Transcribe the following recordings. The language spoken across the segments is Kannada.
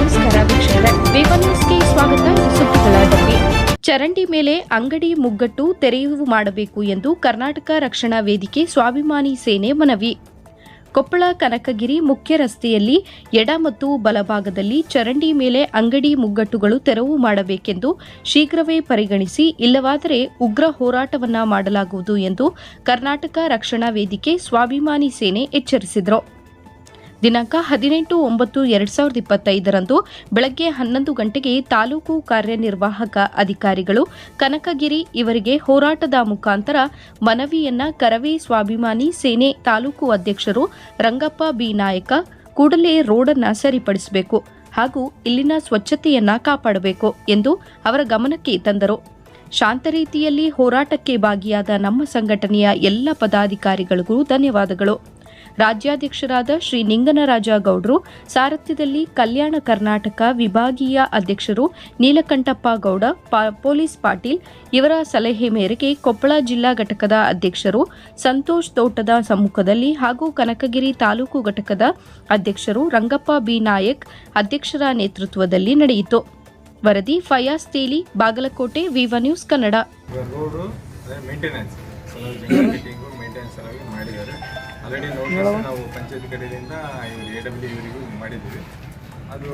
ನಮಸ್ಕಾರ ವೀಕ್ಷಕರೇ ನ್ಯೂಸ್ಗೆ ಸ್ವಾಗತ. ಸುದ್ದಿಗಳಾದಲ್ಲಿ, ಚರಂಡಿ ಮೇಲೆ ಅಂಗಡಿ ಮುಗ್ಗಟ್ಟು ತೆರೆಯುವು ಮಾಡಬೇಕು ಎಂದು ಕರ್ನಾಟಕ ರಕ್ಷಣಾ ವೇದಿಕೆ ಸ್ವಾಭಿಮಾನಿ ಸೇನೆ ಮನವಿ. ಕೊಪ್ಪಳ ಕನಕಗಿರಿ ಮುಖ್ಯ ರಸ್ತೆಯಲ್ಲಿ ಎಡ ಮತ್ತು ಬಲಭಾಗದಲ್ಲಿ ಚರಂಡಿ ಮೇಲೆ ಅಂಗಡಿ ಮುಗ್ಗಟ್ಟುಗಳು ತೆರವು ಮಾಡಬೇಕೆಂದು ಶೀಘ್ರವೇ ಪರಿಗಣಿಸಿ, ಇಲ್ಲವಾದರೆ ಉಗ್ರ ಹೋರಾಟವನ್ನ ಮಾಡಲಾಗುವುದು ಎಂದು ಕರ್ನಾಟಕ ರಕ್ಷಣಾ ವೇದಿಕೆ ಸ್ವಾಭಿಮಾನಿ ಸೇನೆ ಎಚ್ಚರಿಸಿದರು. ದಿನಾಂಕ ಹದಿನೆಂಟು ಒಂಬತ್ತು ಎರಡ್ ಸಾವಿರದ ಇಪ್ಪತ್ತೈದರಂದು ಬೆಳಗ್ಗೆ ಹನ್ನೊಂದು ಗಂಟೆಗೆ ತಾಲೂಕು ಕಾರ್ಯನಿರ್ವಾಹಕ ಅಧಿಕಾರಿಗಳು ಕನಕಗಿರಿ ಇವರಿಗೆ ಹೋರಾಟದ ಮುಖಾಂತರ ಮನವಿಯನ್ನ ಕರವೇ ಸ್ವಾಭಿಮಾನಿ ಸೇನೆ ತಾಲೂಕು ಅಧ್ಯಕ್ಷರು ರಂಗಪ್ಪ ಬಿ ನಾಯಕ ಕೂಡಲೇ ರೋಡನ್ನ ಸರಿಪಡಿಸಬೇಕು ಹಾಗೂ ಇಲ್ಲಿನ ಸ್ವಚ್ಛತೆಯನ್ನ ಕಾಪಾಡಬೇಕು ಎಂದು ಅವರ ಗಮನಕ್ಕೆ ತಂದರು. ಶಾಂತ ರೀತಿಯಲ್ಲಿ ಹೋರಾಟಕ್ಕೆ ಭಾಗಿಯಾದ ನಮ್ಮ ಸಂಘಟನೆಯ ಎಲ್ಲ ಪದಾಧಿಕಾರಿಗಳಿಗೂ ಧನ್ಯವಾದಗಳು. ರಾಜ್ಯಾಧ್ಯಕ್ಷರಾದ ಶ್ರೀ ನಿಂಗನರಾಜ ಗೌಡ್ರು ಸಾರಥ್ಯದಲ್ಲಿ ಕಲ್ಯಾಣ ಕರ್ನಾಟಕ ವಿಭಾಗೀಯ ಅಧ್ಯಕ್ಷರು ನೀಲಕಂಠಪ್ಪ ಗೌಡ ಪೊಲೀಸ್ ಪಾಟೀಲ್, ಇವರ ಸಲಹೆ ಮೇರೆಗೆ ಕೊಪ್ಪಳ ಜಿಲ್ಲಾ ಘಟಕದ ಅಧ್ಯಕ್ಷರು, ಸಂತೋಷ್ ತೋಟದ ಸಮ್ಮುಖದಲ್ಲಿ ಹಾಗೂ ಕನಕಗಿರಿ ತಾಲೂಕು ಘಟಕದ ಅಧ್ಯಕ್ಷರು ರಂಗಪ್ಪ ಬಿ. ನಾಯಕ್ ಅಧ್ಯಕ್ಷರ ನೇತೃತ್ವದಲ್ಲಿ ನಡೆಯಿತು. ವರದಿ ಫಯಾಸ್ ತೇಲಿ, ಬಾಗಲಕೋಟೆ, ವಿವ ನ್ಯೂಸ್ ಕನ್ನಡ. ರೋಡು ಮೇಂಟೆನೆನ್ಸ್ ಸಲುವಾಗಿ ಮಾಡಿದ್ದಾರೆ. ಆಲ್ರೆಡಿ ನೋಟಿಸ್ ನಾವು ಪಂಚಾಯತ್ ಕಡೆಯಿಂದ ಇವರು ಎ ಡಬ್ಲ್ಯೂ ಇವರಿಗೂ ಮಾಡಿದ್ವಿ. ಅದು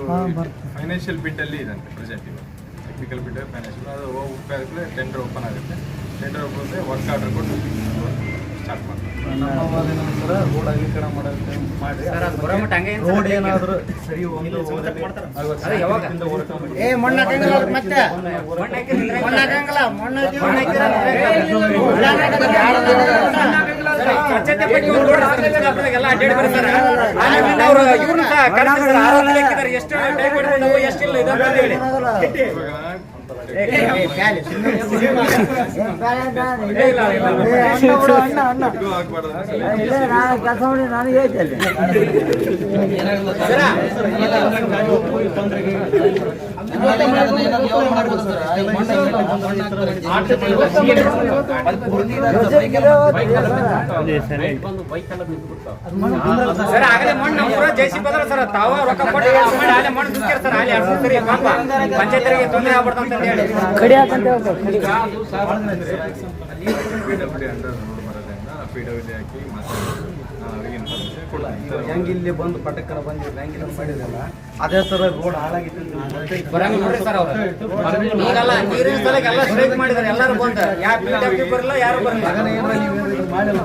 ಫೈನಾನ್ಷಿಯಲ್ ಬಿಟ್ಟಲ್ಲಿ ಇದಂತೆ ಪ್ರೆಸೆಂಟ್ ಇವಾಗ. ಟೆಕ್ನಿಕಲ್ ಬಿಟ್ ಫೈನಾನ್ಷಿಯಲ್ ಅದು ಹೋಗ್ಬೇಕಾದ್ರೆ ಟೆಂಡರ್ ಓಪನ್ ಆಗುತ್ತೆ. ಟೆಂಡರ್ ಓಪನ್ ವರ್ಕ್ ಆರ್ಡರ್ ಕೊಟ್ಟು ಸ್ಟಾರ್ಟ್ ಮಾಡ್ತಾರೆ ವಾದಿನಂತರ ರೋಡ್ ಅಗಲೀಕರಣ ಮಾಡೋಕೆ ಮಾಡಿ. ರೋಡ್ ಏನಾದರೂ ಸರಿ ಒಂದು. ಏ ಮಣ್ಣು ಹಾಕಂಗಿಲ್ಲ ಅವ್ರು ಮತ್ತೆ? ಮಣ್ಣು ಹಾಕಂಗಿಲ್ಲ ಮಣ್ಣು ಎಷ್ಟು ಎಷ್ಟಿಲ್ಲ ಇದು ಅಂತ ಹೇಳಿ. ನಾನು ಕೆಲಸ ಮಾಡಿ ನನಗೆ ಹೇಳ್ತೇನೆ ತಾವ ರೊಕ್ಕ ಕೊಟ್ಟು ಮಣ್ಣು ದುಡ್ಕ್ಯಾರ ಸರ್ ಎರಡು ಸರಿ ಪಂಚಾಯತ್ರಿಗೆ ತೊಂದರೆ ಆಗ್ಬಿಡ್ತಂತ ಹೇಳಿ ಹಾಕಂತ ಪಿ ಡಬ್ಲ್ಯೂ ಹಾಕಿ ಮಾತಾಡಿ ಅವ್ರಿಗೆ ಹೆಂಗ್ ಇಲ್ಲಿ ಬಂದು ಪಟಕ್ಕನ ಬಂದು ಹೆಂಗ್ ಇಲ್ಲಿ ಮಾಡಿದಲ್ಲ ಅದೇ ತರ ರೋಡ್ ಹಾಳಾಗಿತ್ತು ಎಲ್ಲ ಸ್ಟ್ರೈಕ್ ಮಾಡಿದ್ದಾರೆ ಎಲ್ಲರೂ ಬಂದು. ಯಾವ ಪಿ ಡಬ್ಲ್ಯೂ ಬರಲ್ಲ ಯಾರು ಬರಲ್ಲ. ಆಗನೇ ಏನಾರ ಮಾಡಿಲ್ಲ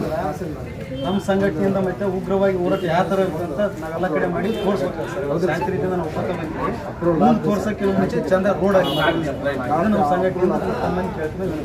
ನಮ್ಮ ಸಂಘಟನೆಯಿಂದ ಮತ್ತೆ ಉಗ್ರವಾಗಿ ಹೋರಾಟ ಯಾವ ತರ ಇರುತ್ತೆ ಅಂತ ನಾವೆಲ್ಲ ಕಡೆ ಮಾಡಿ ತೋರಿಸ್ಬೇಕು ಸರ್. ಶಾಂತಿ ರೀತಿಯಿಂದ ನಾವು ಒಪ್ಪತ್ತ ಬಂದಿದ್ದೀವಿ ಮುಂದೆ ತೋರ್ಸಕ್ಕೆ ಮುಂಚೆ ಚಂದ ರೋಡ್ ಆಗಿ ನಮ್ಮ ಸಂಘಟನೆಯಿಂದ ತಮ್ಮನ್ನು ಕೇಳ್ತೀನಿ.